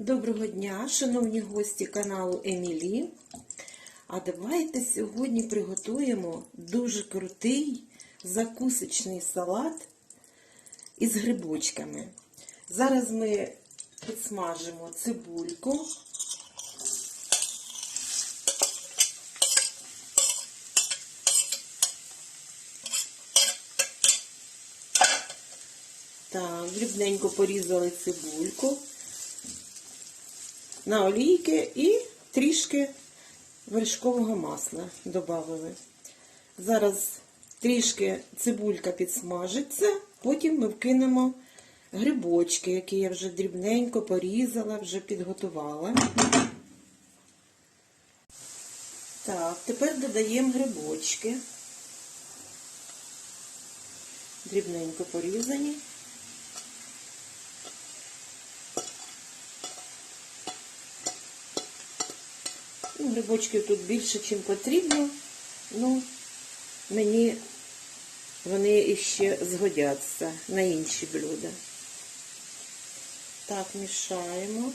Доброго дня, шановні гості каналу Емілі. А давайте сьогодні приготуємо дуже крутий закусочний салат із грибочками. Зараз ми підсмажимо цибульку. Так, дрібненько порізали цибульку на олійки і трішки вершкового масла додали. Зараз трішки цибулька підсмажиться, потім ми вкинемо грибочки, які я вже дрібненько порізала, вже підготувала. Так, тепер додаємо грибочки. Дрібненько порізані. Грибочків тут більше, ніж потрібно. Ну, мені вони іще згодяться на інші блюда. Так, мішаємо.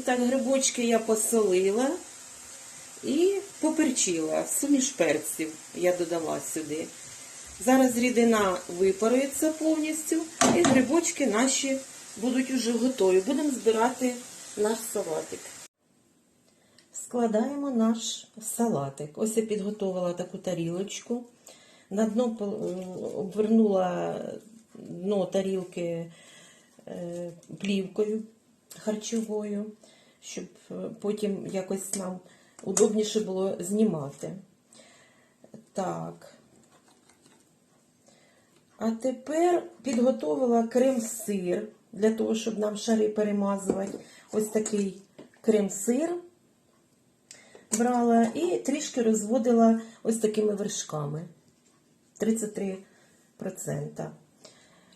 Так, грибочки я посолила і поперчила. Суміш перців я додала сюди. Зараз рідина випарується повністю, і грибочки наші будуть уже готові. Будемо збирати наш салатик. Складаємо наш салатик. Ось я підготувала таку тарілочку. На дно обвернула дно тарілки е, плівкою харчовою, щоб потім якось нам удобніше було знімати. Так. А тепер підготувала крем-сир для того, щоб нам шари перемазувати. Ось такий крем-сир брала і трішки розводила ось такими вершками. 33%.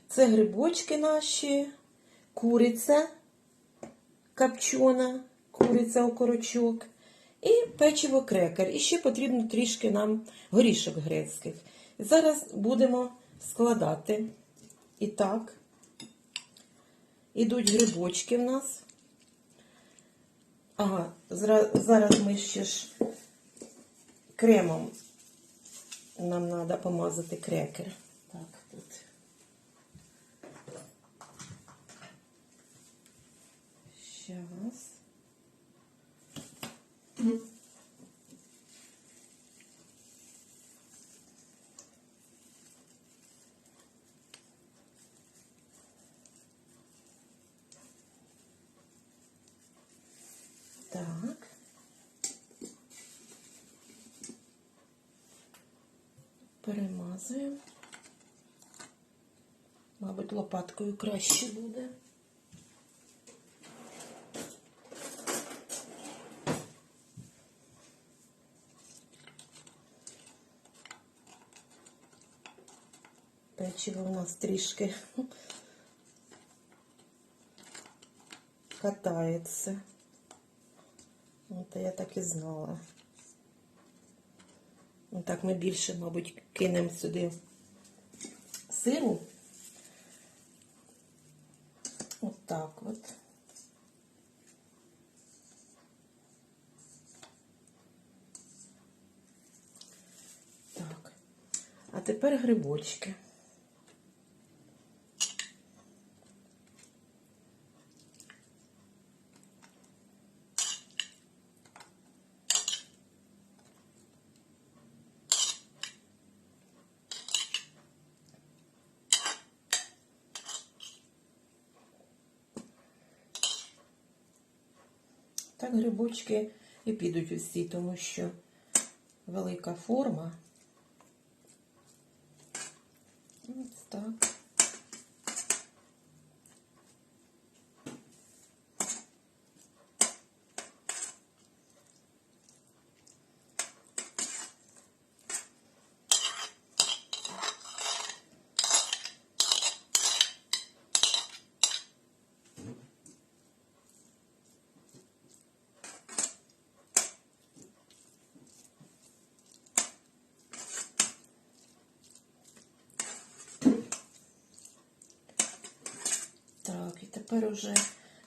Це грибочки наші, куриця копчена, куриця окорочок і печиво крекер. І ще потрібно трішки нам горішок грецьких. Зараз будемо складати. І так, ідуть грибочки в нас. Ага, зараз ми ще ж кремом нам треба помазати крекер. Так, тут. Сейчас. Так. Перемазуємо. Мабуть, лопаткою краще буде. Печиво у нас трішки катається. От я так і знала. Так, ми більше, мабуть, кинемо сюди сиру. От так от. Так. А тепер грибочки. Так грибочки і підуть усі, тому що велика форма. Ось так. і тепер уже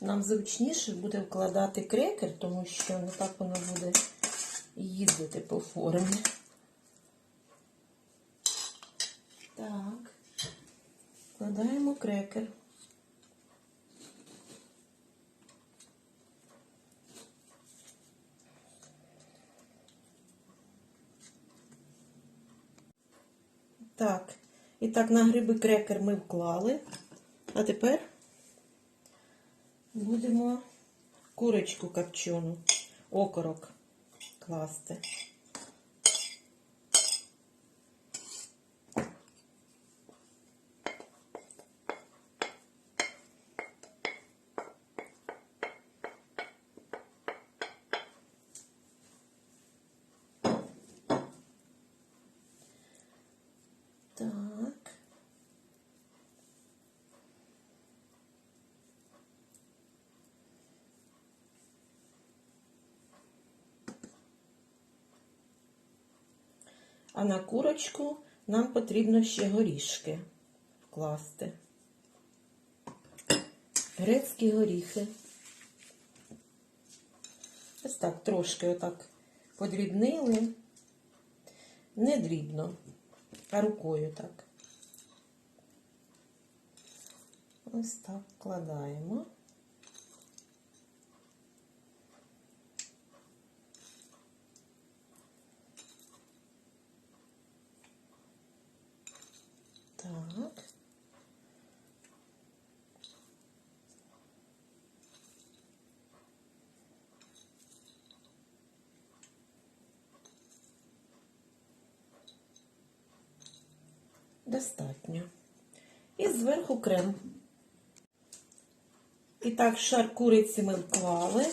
нам зручніше буде вкладати крекер, тому що не так воно буде їздити по формі. Так, вкладаємо крекер. Так, і так на гриби крекер ми вклали. А тепер будемо курочку копчену, окорок класти. Так. А на курочку нам потрібно ще горішки вкласти. Грецькі горіхи. Ось так трошки отак подрібнили. Не дрібно, а рукою так. Ось так вкладаємо. Так. Достатньо. І зверху крем. І так, шар куриці ми вклали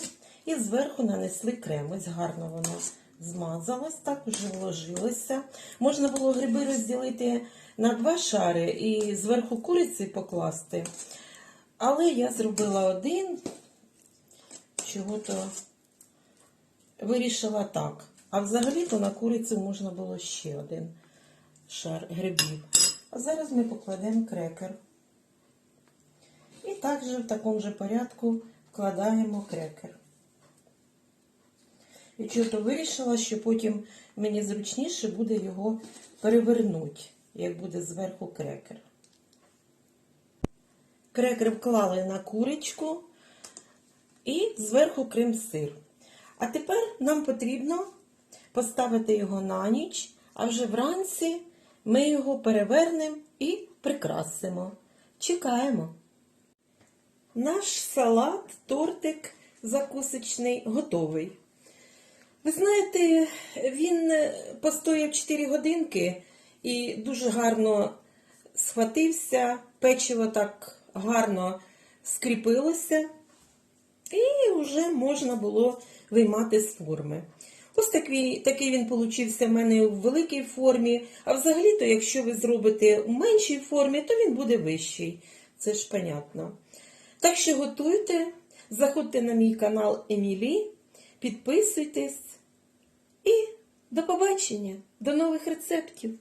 і зверху нанесли крем. Ось гарно воно змазалось, так уже вложилося. Можна було гриби розділити на два шари і зверху куриці покласти. Але я зробила один, чого-то вирішила так. А взагалі-то на курицю можна було ще один шар грибів. Зараз ми покладемо крекер. І також в такому же порядку вкладаємо крекер. І чого-то вирішила, що потім мені зручніше буде його перевернути, як буде зверху крекер. Крекер вклали на курочку і зверху крем-сир. А тепер нам потрібно поставити його на ніч, а вже вранці ми його перевернемо і прикрасимо. Чекаємо. Наш салат, тортик закусочний готовий. Ви знаєте, він постояв 4 годинки і дуже гарно схватився, печиво так гарно скріпилося, і вже можна було виймати з форми. Ось такий, такий він получився в мене у великій формі. А взагалі-то, якщо ви зробите в меншій формі, то він буде вищий. Це ж понятно. Так що готуйте, заходьте на мій канал Емілі, підписуйтесь і до побачення, до нових рецептів!